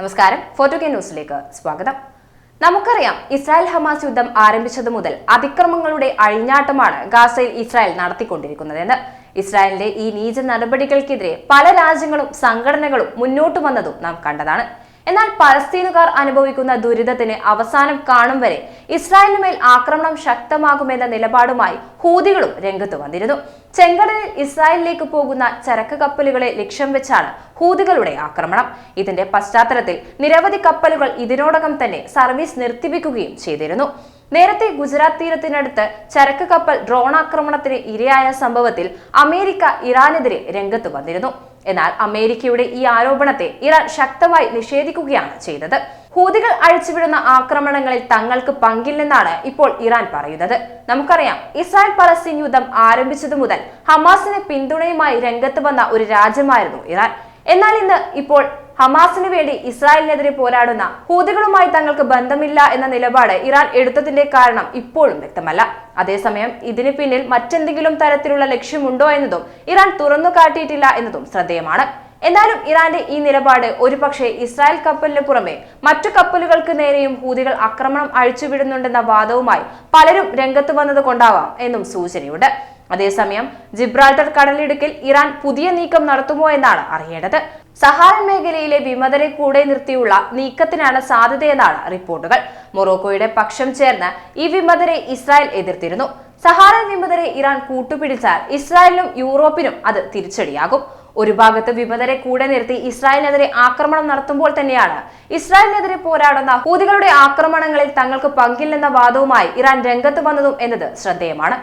നമസ്കാരം. Photo K ന്യൂസിലേക്ക് സ്വാഗതം. നമുക്കറിയാം ഇസ്രായേൽ ഹമാസ് യുദ്ധം ആരംഭിച്ചത് മുതൽ അതിക്രമങ്ങളുടെ അഴിഞ്ഞാട്ടമാണ് ഗാസയിൽ ഇസ്രായേൽ നടത്തിക്കൊണ്ടിരിക്കുന്നതെന്ന്. ഇസ്രായേലിന്റെ ഈ നീച നടപടികൾക്കെതിരെ പല രാജ്യങ്ങളും സംഘടനകളും മുന്നോട്ട് വന്നതും നാം കണ്ടതാണ്. എന്നാൽ പലസ്തീനുകാർ അനുഭവിക്കുന്ന ദുരിതത്തിന് അവസാനം കാണും വരെ ഇസ്രായേലിന് മേൽ ആക്രമണം ശക്തമാകുമെന്ന നിലപാടുമായി ഹൂതികളും രംഗത്ത് വന്നിരുന്നു. ചെങ്കടലിൽ ഇസ്രായേലിലേക്ക് പോകുന്ന ചരക്ക് കപ്പലുകളെ ലക്ഷ്യം വെച്ചാണ് ഹൂതികളുടെ ആക്രമണം. ഇതിന്റെ പശ്ചാത്തലത്തിൽ നിരവധി കപ്പലുകൾ ഇതിനോടകം തന്നെ സർവീസ് നിർത്തിവെക്കുകയും ചെയ്തിരുന്നു. നേരത്തെ ഗുജറാത്ത് തീരത്തിനടുത്ത് ചരക്ക് കപ്പൽ ഡ്രോൺ ആക്രമണത്തിന് ഇരയായ സംഭവത്തിൽ അമേരിക്ക ഇറാനെതിരെ രംഗത്ത് വന്നിരുന്നു. എന്നാൽ അമേരിക്കയുടെ ഈ ആരോപണത്തെ ഇറാൻ ശക്തമായി നിഷേധിക്കുകയാണ് ചെയ്തത്. ഹൂതികൾ അഴിച്ചുവിടുന്ന ആക്രമണങ്ങളിൽ തങ്ങൾക്ക് പങ്കില്ലെന്നാണ് ഇപ്പോൾ ഇറാൻ പറയുന്നത്. നമുക്കറിയാം ഇസ്രായേൽ പലസ്തീൻ യുദ്ധം ആരംഭിച്ചതു മുതൽ ഹമാസിന് പിന്തുണയുമായി രംഗത്ത് വന്ന ഒരു രാജ്യമായിരുന്നു ഇറാൻ. എന്നാൽ ഇന്ന് ഇപ്പോൾ ഹമാസിന് വേണ്ടി ഇസ്രായേലിനെതിരെ പോരാടുന്ന ഹൂതികളുമായി തങ്ങൾക്ക് ബന്ധമില്ല എന്ന നിലപാട് ഇറാൻ എടുത്തതിന്റെ കാരണം ഇപ്പോഴും വ്യക്തമല്ല. അതേസമയം ഇതിന് പിന്നിൽ മറ്റെന്തെങ്കിലും തരത്തിലുള്ള ലക്ഷ്യമുണ്ടോ എന്നതും ഇറാൻ തുറന്നു കാട്ടിയിട്ടില്ല എന്നതും ശ്രദ്ധേയമാണ്. എന്നാലും ഇറാന്റെ ഈ നിലപാട് ഒരുപക്ഷെ ഇസ്രായേൽ കപ്പലിന് പുറമെ മറ്റു കപ്പലുകൾക്ക് നേരെയും ഹൂതികൾ ആക്രമണം അഴിച്ചുവിടുന്നുണ്ടെന്ന വാദവുമായി പലരും രംഗത്ത് വന്നത് കൊണ്ടാവാം എന്നും സൂചനയുണ്ട്. അതേസമയം ജിബ്രാൾട്ടർ കടലിടുക്കിൽ ഇറാൻ പുതിയ നീക്കം നടത്തുമോ എന്നാണ് അറിയേണ്ടത്. സഹാറൻ മേഖലയിലെ വിമതരെ കൂടെ നിർത്തിയുള്ള നീക്കത്തിനാണ് സാധ്യതയെന്നാണ് റിപ്പോർട്ടുകൾ. മൊറോക്കോയുടെ പക്ഷം ചേർന്ന് ഈ വിമതരെ ഇസ്രായേൽ എതിർത്തിരുന്നു. സഹാറൻ വിമതരെ ഇറാൻ കൂട്ടുപിടിച്ചാൽ ഇസ്രായേലിനും യൂറോപ്പിനും അത് തിരിച്ചടിയാകും. ഒരു ഭാഗത്ത് വിമതരെ കൂടെ നിർത്തി ഇസ്രായേലിനെതിരെ ആക്രമണം നടത്തുമ്പോൾ തന്നെയാണ് ഇസ്രായേലിനെതിരെ പോരാടുന്ന ഹൂതികളുടെ ആക്രമണങ്ങളിൽ തങ്ങൾക്ക് പങ്കില്ലെന്ന വാദവുമായി ഇറാൻ രംഗത്ത് വന്നതും എന്നത് ശ്രദ്ധേയമാണ്.